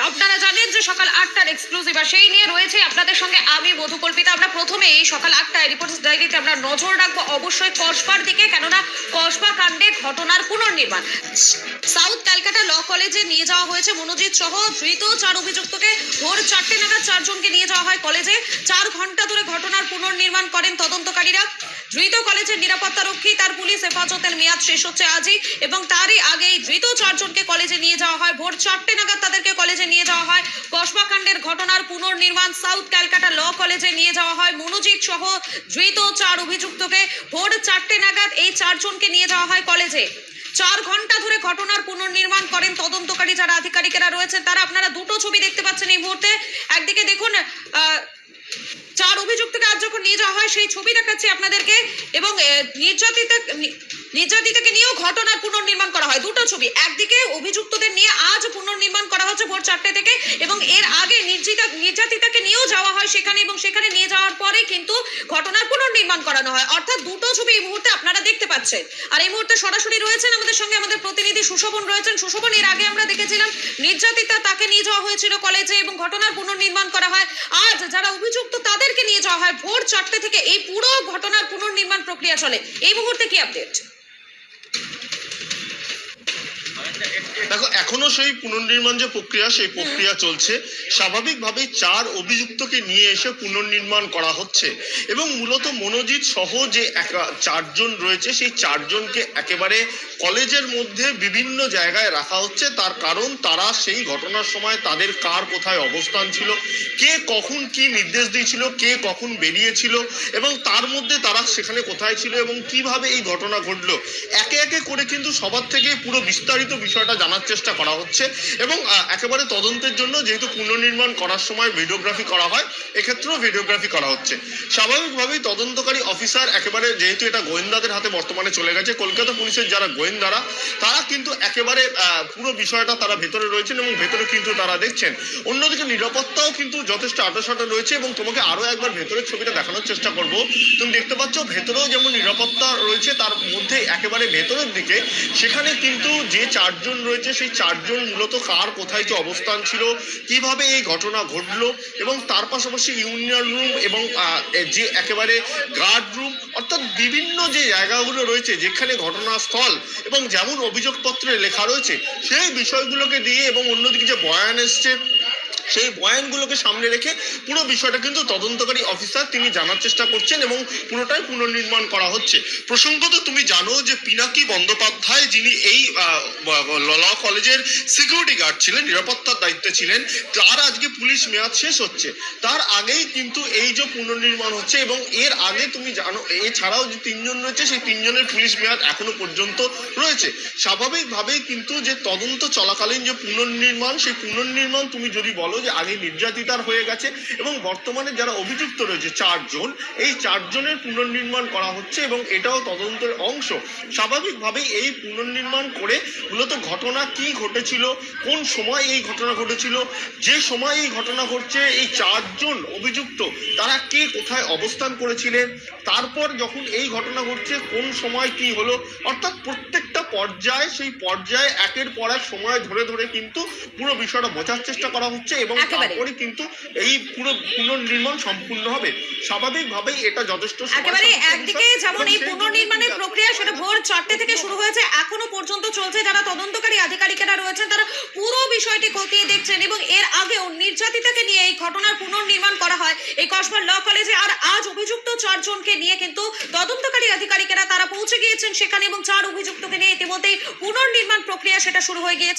আপনারা জানেন যে সকাল আটটার এক্সক্লুসিভ আর সেই নিয়ে রয়েছে আপনাদের সঙ্গে আমি মধুকল্পিতা। আমরা প্রথমে এই সকাল আটটায় রিপোর্টস ডায়েরিতে আমরা নজর রাখব অবশ্যই কসবার দিকে, কেননা কসবা কাণ্ডে ঘটনার পুনর্নির্মাণ। সাউথ ক্যালকাটা ল কলেজে নিয়ে যাওয়া হয়েছে মনোজিৎ সহ ধৃত চার অভিযুক্তকে। ভোর চারটে নাগাদ চারজনকে নিয়ে যাওয়া হয় কলেজে চার ঘণ্টা ধরে ঘটনার পুনর্নির্মাণ করেন তদন্তকারীরা। ধৃত কলেজের নিরাপত্তা রক্ষী, তার পুলিশ, হেফাজতের মেয়াদ শেষ হচ্ছে আজই এবং তারই আগেই ধৃত চারজনকে কলেজে নিয়ে যাওয়া হয়। ভোর চারটে নাগাদ তাদেরকে কলেজে নিয়ে যাওয়া হয়। কসবা কাণ্ডের ঘটনার পুনর্নির্মাণ সাউথ ক্যালকাটা ল কলেজে নিয়ে যাওয়া হয়। মনোজিৎ সহ ধৃত চার অভিযুক্তকে ভোর চারটে নাগাদ এই চারজনকে নিয়ে যাওয়া হয় কলেজে। চার ঘণ্টা ধরে ঘটনার পুনর্নির্মাণ করেন তদন্তকারী যারা আধিকারিকেরা রয়েছেন তারা আপনারা দুটো ছবি দেখতে পাচ্ছেন এই মুহূর্তে। একদিকে দেখুন চার অভিযুক্তকে আজ যখন নিয়ে যাওয়া হয় সেই ছবি দেখাচ্ছি আপনাদেরকে এবং আহ, নির্যাতিতা নির্যাতিতাকে নিয়েও ঘটনার পুনর্নির্মাণ করা হয়। দুটো ছবি, একদিকে অভিযুক্তদের নিয়ে আজ পুনর্নির্মাণ করা হচ্ছে ভোর চারটে থেকে এবং এর আগে নির্যাতিতা নির্যাতিতাকে নিয়েও যাওয়া হয় সেখানে এবং সেখানে নিয়ে যাওয়ার পরে কিন্তু ঘটনার পুনর্নির্মাণ করানো হয়। অর্থাৎ দুটো ছবি এই মুহূর্তে আপনারা দেখতে পাচ্ছেন। আর এই মুহূর্তে সরাসরি রয়েছেন আমাদের সঙ্গে আমাদের প্রতিনিধি সুশোভন রয়েছেন। সুশোভন, এর আগে আমরা দেখেছিলাম নির্যাতিতা তাকে নিয়ে যাওয়া হয়েছিল কলেজে এবং ঘটনার পুনর্নির্মাণ করা হয়। আজ যারা অভিযুক্ত তাদেরকে নিয়ে যাওয়া হয় ভোর চারটে থেকে। এই পুরো ঘটনার পুনর্নির্মাণ প্রক্রিয়া চলে। এই মুহূর্তে কি আপডেট দেখো, এখনও সেই পুনর্নির্মাণ যে প্রক্রিয়া, সেই প্রক্রিয়া চলছে। স্বাভাবিকভাবেই চার অভিযুক্তকে নিয়ে এসে পুনর্নির্মাণ করা হচ্ছে। এবং মূলত মনোজিৎ সহ যে চারজন রয়েছে, সেই চারজনকে একেবারে কলেজের মধ্যে বিভিন্ন জায়গায় রাখা হচ্ছে। তার কারণ, তারা সেই ঘটনার সময় তাদের কার কোথায় অবস্থান ছিল, কে কখন কি নির্দেশ দিয়েছিল, কে কখন বেরিয়েছিল, এবং তার মধ্যে তারা সেখানে কোথায় ছিল এবং কীভাবে এই ঘটনা ঘটলো। একে একে করে কিন্তু সবার থেকে পুরো বিস্তারিত বিষয়টা জানার চেষ্টা করা হচ্ছে এবং একেবারে তদন্তের জন্য যেহেতু পুনর্নির্মাণ করার সময় ভিডিওগ্রাফি করা হয়, এক্ষেত্রেও ভিডিওগ্রাফি করা হচ্ছে। স্বাভাবিকভাবেই তদন্তকারী অফিসার একেবারে, যেহেতু এটা গোয়েন্দাদের হাতে বর্তমানে চলে গেছে, কলকাতা পুলিশের যারা গোয়েন্দারা, তারা কিন্তু একেবারে পুরো বিষয়টা তারা ভেতরে রয়েছেন এবং ভেতরে কিন্তু তারা দেখছেন। অন্যদিকে নিরাপত্তাও কিন্তু যথেষ্ট আটোসাটো রয়েছে এবং তোমাকে আরও একবার ভেতরের ছবিটা দেখানোর চেষ্টা করব। তুমি দেখতে পাচ্ছ, ভেতরেও যেমন নিরাপত্তা রয়েছে, তার মধ্যে একেবারে ভেতরের দিকে, সেখানে কিন্তু যে চারজন রয়েছে, সেই চারজন মূলত কার, কোথায় যে অবস্থান ছিল, কীভাবে এই ঘটনা ঘটলো এবং তার পাশাপাশি ইউনিয়ন রুম এবং যে একেবারে গার্ড রুম, অর্থাৎ বিভিন্ন যে জায়গাগুলো রয়েছে, যেখানে ঘটনাস্থল এবং যেমন অভিযোগপত্রে লেখা রয়েছে, সেই বিষয়গুলোকে দিয়ে এবং অন্যদিকে যে বয়ান এসছে সেই বয়ানগুলোকে সামনে রেখে পুরো বিষয়টা কিন্তু তদন্তকারী অফিসার তিনি জানার চেষ্টা করছেন এবং পুরোটাই পুনর্নির্মাণ করা হচ্ছে। প্রসঙ্গত তুমি জানো যে পিনাকি বন্দ্যোপাধ্যায় যিনি এই ল কলেজের সিকিউরিটি গার্ড ছিলেন, নিরাপত্তার দায়িত্বে ছিলেন, তার আজকে পুলিশ মেয়াদ শেষ হচ্ছে। তার আগেই কিন্তু এই যে পুনর্নির্মাণ হচ্ছে এবং এর আগে তুমি জানো, এছাড়াও যে তিনজন রয়েছে, সেই তিনজনের পুলিশ মেয়াদ এখনও পর্যন্ত রয়েছে। স্বাভাবিকভাবেই কিন্তু যে তদন্ত চলাকালীন যে পুনর্নির্মাণ, সেই পুনর্নির্মাণ তুমি যদি বলো যে আগে নির্যাতিতার হয়ে গেছে এবং বর্তমানে যারা অভিযুক্ত রয়েছে চারজন, এই চারজনের পুনর্নির্মাণ করা হচ্ছে এবং এটাও তদন্তের অংশ। স্বাভাবিকভাবেই এই পুনর্নির্মাণ করে মূলত ঘটনা কি ঘটেছিল, কোন সময় এই ঘটনা ঘটেছিল, যে সময় এই ঘটনা ঘটছে, এই চারজন অভিযুক্ত, তারা কে কোথায় অবস্থান করেছিলেন, তারপর যখন এই ঘটনা ঘটছে, কোন সময় কি হলো, অর্থাৎ প্রত্যেকটা পর্যায়ে সেই পর্যায়ে একের পর এক সময় ধরে ধরে কিন্তু পুরো বিষয়টা বোঝার চেষ্টা করা হচ্ছে এবং তারপরে কিন্তু এই পুরো পুনর্নির্মাণ সম্পূর্ণ হবে। স্বাভাবিকভাবেই এটা যথেষ্ট একেবারে একদিকে যেমন এই পুনর্নির্মাণের প্রক্রিয়া সেটা ভোর চারটে থেকে শুরু হয়েছে এখনও পর্যন্ত চলছে। যারা তদন্তকারী আধিকারিকেরা রয়েছেন তারা পুরো বিষয়টি খতিয়ে দেখছেন এবং এর আগেও নির্যাতিতাকে নিয়ে এই ঘটনার পুনর্নির্মাণ করা হয়। এই কসবার ল কলেজে আর আজ অভিযুক্ত চারজনকে নিয়ে কিন্তু তদন্তকারী আধিকারিকেরা তারা পৌঁছে গিয়েছেন সেখানে এবং চার অভিযুক্তকে নিয়ে ইতিমধ্যেই পুনর্নির্মাণ প্রক্রিয়া সেটা শুরু হয়ে গিয়েছে।